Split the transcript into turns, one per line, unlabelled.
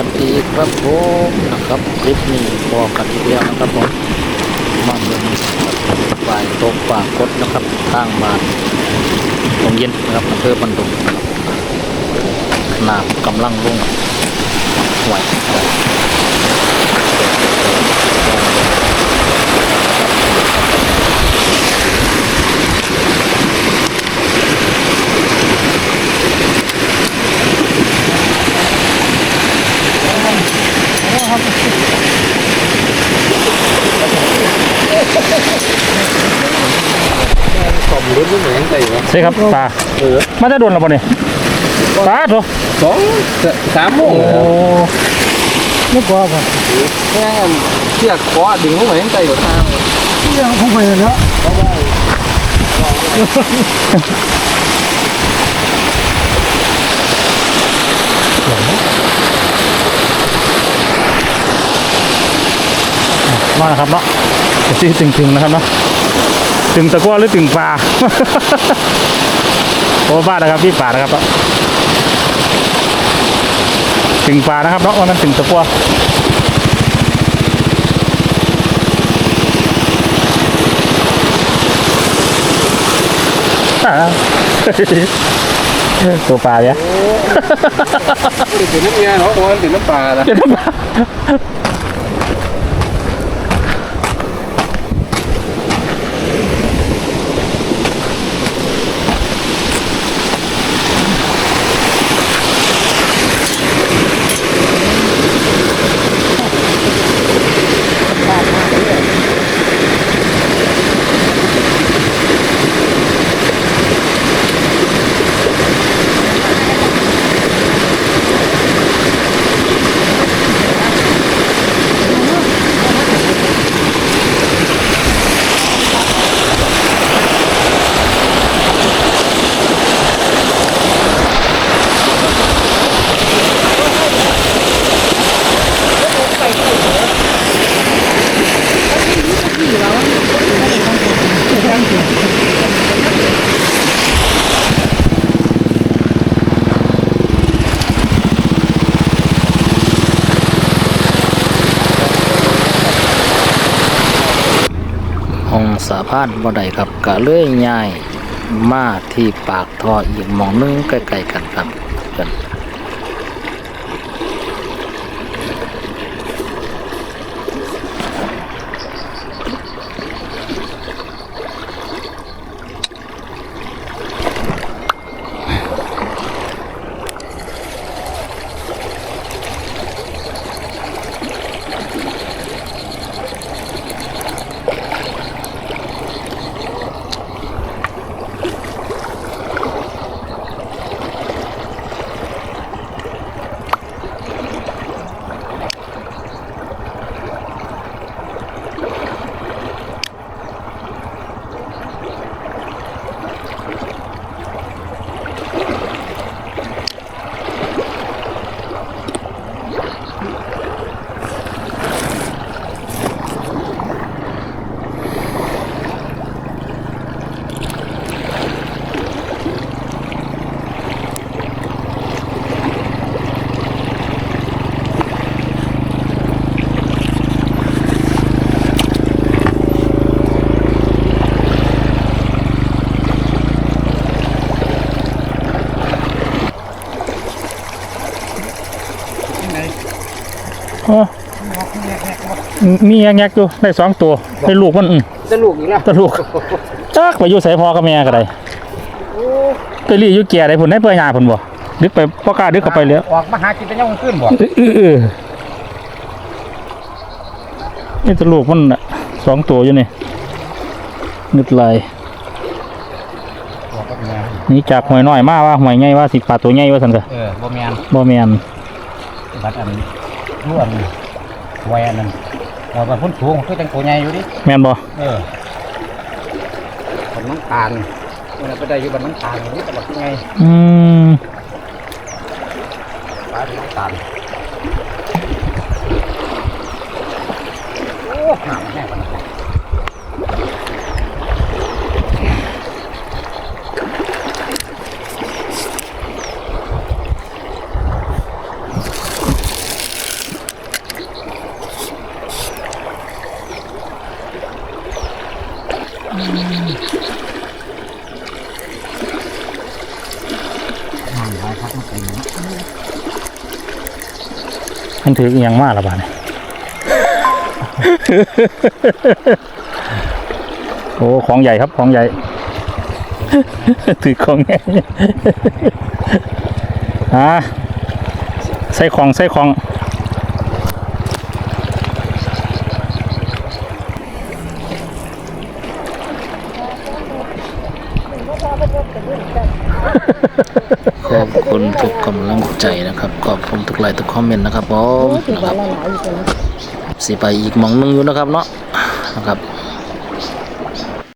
วัสดีครับผมนะครับคลิปนี้พอกันอีกแล้วนะครับผมมาเมืองฝ่ายตกป่ากดนะครับข้างบ้านตรงเย็นนะครับอำเภอบันดุงนะครับน้ำกำลังลงไหว ไหวใช่ครับปลา
เออ
มาจะโดนเราปะเนี่ยปลาตัว
สองสามโมง
โอ้
แล้ว
ไม่กลัวป่ะ
แค่เชือกคอดึงลงมาให้ใจอยู่ทาง
ยังคงไปแล้วมาแล้วครับเนาะซีตึงๆนะครับเนาะ ตึงตะกั่วหรือตึงปลาโอ้บ้านะครับพี่ปลานะครับเนาะตึงปลานะครับเนาะว่ามันตึงตะกั่วอ่าตัวปลาเนี่ย
ติดน้ำเงี้ยเนาะมันติดน้ำปลาละ
องสาพานบ่ได้ครับก็เลื่อยง่ายมาที่ปากท่ออีกมองหนึงใกล้ๆกันครับกัน โอ้มีแงกๆอยู่ได้สองตัวได้ลูกมันอืม
จะลูกอีกแล้ว
ตะลูกจักไปอยู่ใส่พอกับแม่ก็ได้ไปรีอยู่แก่ได้ผลได้เปื่อยหยาผลบ่ดึกไปพ่อกล้าดึกเข้าไปแล้ว
ออกมาหากินแต่ยังขึ้นบ่
เออเออนี่ตะลูกมันน่ะสองตัวอยู่นี่นึดไหลาย
บอกกับแม่
นี่จากหวยน้อยมาว่าหวยใหญ่ว่าสิปลาตัวใหญ่ว่าซั่นซะ
เออบ่แมน
บ่แม่น
บัดอัน ล้วนไว้อันนั้นเราไปพ้นสูงคือจังตัวใหญ่อยู่ดิ
แม่นบ่
เออบันน้ำตาลมันไปได้อยู่บันน้ำตาลนี่ตลอดยังไง
อืม
ปลาน้ำตาลโอ้หามแม่ปันนั้น
อ
ห่างหลายพัก
มันถืออหยังมากละบาดนี่โอ้ของใหญ่ครับของใหญ่ ถือของใหญ่อ่าใส่ของใส่ของ ขอบคุณทุกกำลังใจนะครับ ขอบคุณทุกไลค์ทุกคอมเมนต์นะครับผมนะครับสิไปอีกหมองหนึงอยู่นะครับเนาะนะครับ